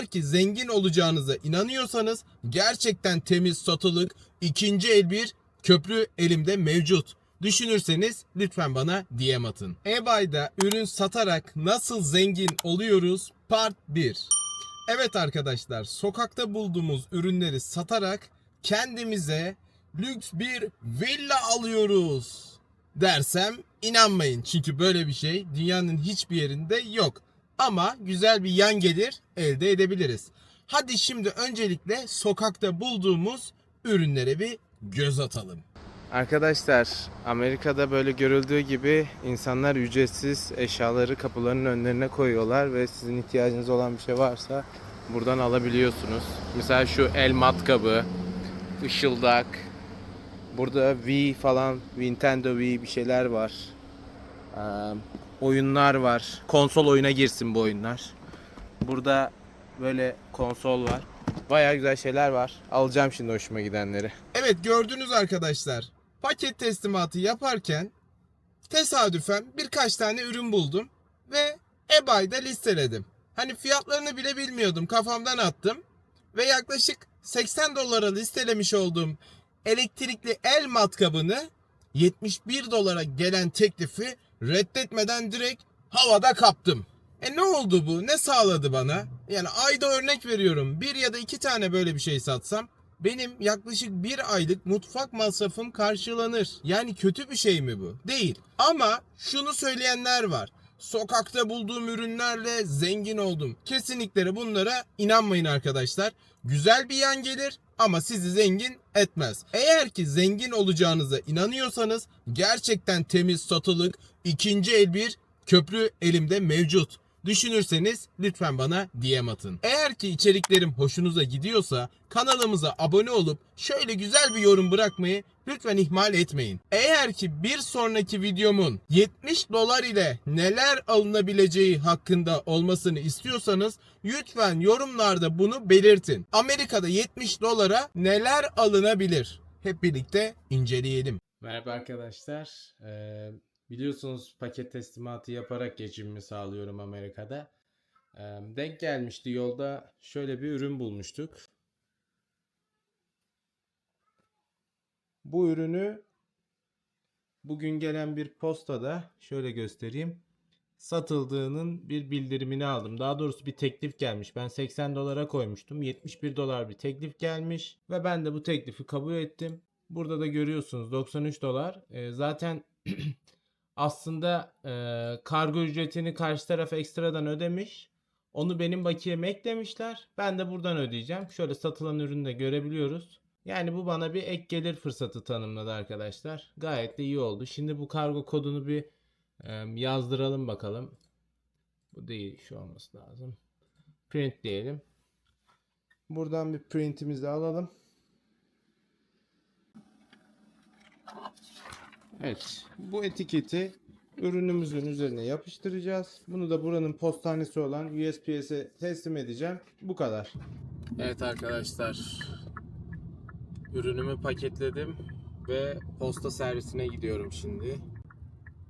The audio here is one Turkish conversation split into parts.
Eğer ki zengin olacağınıza inanıyorsanız gerçekten temiz satılık ikinci el bir köprü elimde mevcut. Düşünürseniz lütfen bana DM atın. eBay'da ürün satarak nasıl zengin oluyoruz? Part 1. Evet arkadaşlar, sokakta bulduğumuz ürünleri satarak kendimize lüks bir villa alıyoruz dersem inanmayın. Çünkü böyle bir şey dünyanın hiçbir yerinde yok. Ama güzel bir yan gelir elde edebiliriz. Hadi şimdi öncelikle sokakta bulduğumuz ürünlere bir göz atalım. Arkadaşlar Amerika'da böyle görüldüğü gibi insanlar ücretsiz eşyaları kapılarının önlerine koyuyorlar ve sizin ihtiyacınız olan bir şey varsa buradan alabiliyorsunuz. Mesela şu el matkabı, ışıldak, burada Wii falan, Nintendo Wii bir şeyler var. Oyunlar var. Konsol oyuna girsin bu oyunlar. Burada böyle konsol var. Baya güzel şeyler var. Alacağım şimdi hoşuma gidenleri. Evet gördünüz arkadaşlar. Paket teslimatı yaparken tesadüfen birkaç tane ürün buldum ve eBay'da listeledim. Hani fiyatlarını bile bilmiyordum. Kafamdan attım ve yaklaşık 80 dolara listelemiş olduğum elektrikli el matkabını 71 dolara gelen teklifi reddetmeden direkt havada kaptım. E ne oldu bu? Ne sağladı bana? Yani ayda örnek veriyorum. Bir ya da iki tane böyle bir şey satsam benim yaklaşık bir aylık mutfak masrafım karşılanır. Yani kötü bir şey mi bu? Değil. Ama şunu söyleyenler var. Sokakta bulduğum ürünlerle zengin oldum. Kesinlikle bunlara inanmayın arkadaşlar. Güzel bir yan gelir ama sizi zengin etmez. Eğer ki zengin olacağınıza inanıyorsanız gerçekten temiz satılık ikinci el bir köprü elimde mevcut. Düşünürseniz lütfen bana DM atın. Eğer ki içeriklerim hoşunuza gidiyorsa kanalımıza abone olup şöyle güzel bir yorum bırakmayı lütfen ihmal etmeyin. Eğer ki bir sonraki videomun 70 dolar ile neler alınabileceği hakkında olmasını istiyorsanız lütfen yorumlarda bunu belirtin. Amerika'da 70 dolara neler alınabilir? Hep birlikte inceleyelim. Merhaba arkadaşlar. Ee, biliyorsunuz paket teslimatı yaparak geçimimi sağlıyorum Amerika'da. Ee, denk gelmişti yolda şöyle bir ürün bulmuştuk. Bu ürünü bugün gelen bir postada şöyle göstereyim. Satıldığının bir bildirimini aldım. Daha doğrusu bir teklif gelmiş. Ben 80 dolara koymuştum. 71 dolar bir teklif gelmiş ve ben de bu teklifi kabul ettim. Burada da görüyorsunuz 93 dolar. Ee, zaten aslında e, kargo ücretini karşı taraf ekstradan ödemiş. Onu benim bakiyeme eklemişler. Ben de buradan ödeyeceğim. Şöyle satılan ürünü de görebiliyoruz. Yani bu bana bir ek gelir fırsatı tanımladı arkadaşlar. Gayet de iyi oldu. Şimdi bu kargo kodunu bir yazdıralım bakalım. Bu değil şu olması lazım. Print diyelim. Buradan bir printimizi alalım. Evet. Bu etiketi ürünümüzün üzerine yapıştıracağız. Bunu da buranın postanesi olan USPS'e teslim edeceğim. Bu kadar. Evet arkadaşlar. Ürünümü paketledim ve posta servisine gidiyorum şimdi.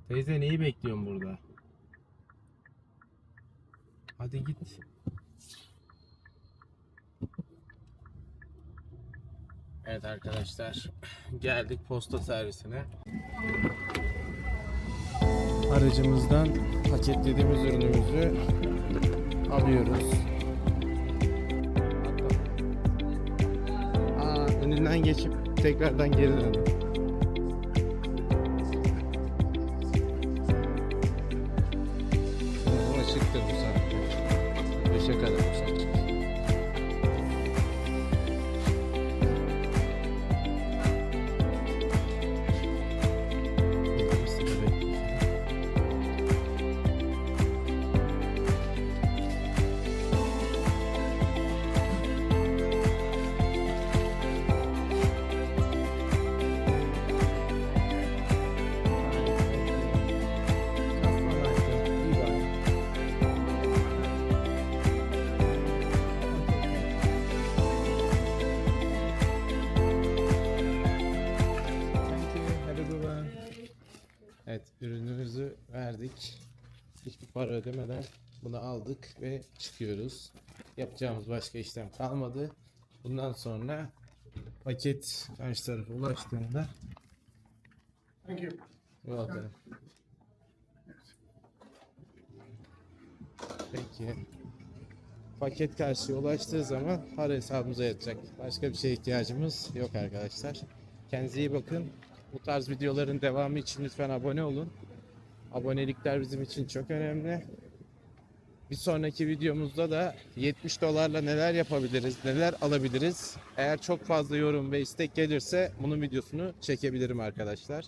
Teyze neyi bekliyorsun burada? Hadi git. Evet arkadaşlar geldik posta servisine. Aracımızdan paketlediğimiz ürünümüzü alıyoruz. Önünden geçip tekrardan geri döndüm. Açıktır bu saatte. Beşe kadar bu saat. Verdik. Hiçbir para ödemeden bunu aldık ve çıkıyoruz. Yapacağımız başka işlem kalmadı. Bundan sonra paket karşı tarafa ulaştığında Thank you. Welcome. Peki. Paket karşıya ulaştığı zaman para hesabımıza yatacak. Başka bir şeye ihtiyacımız yok arkadaşlar. Kendinize iyi bakın. Bu tarz videoların devamı için lütfen abone olun. Abonelikler bizim için çok önemli. Bir sonraki videomuzda da 70 dolarla neler yapabiliriz, neler alabiliriz. Eğer çok fazla yorum ve istek gelirse bunun videosunu çekebilirim arkadaşlar.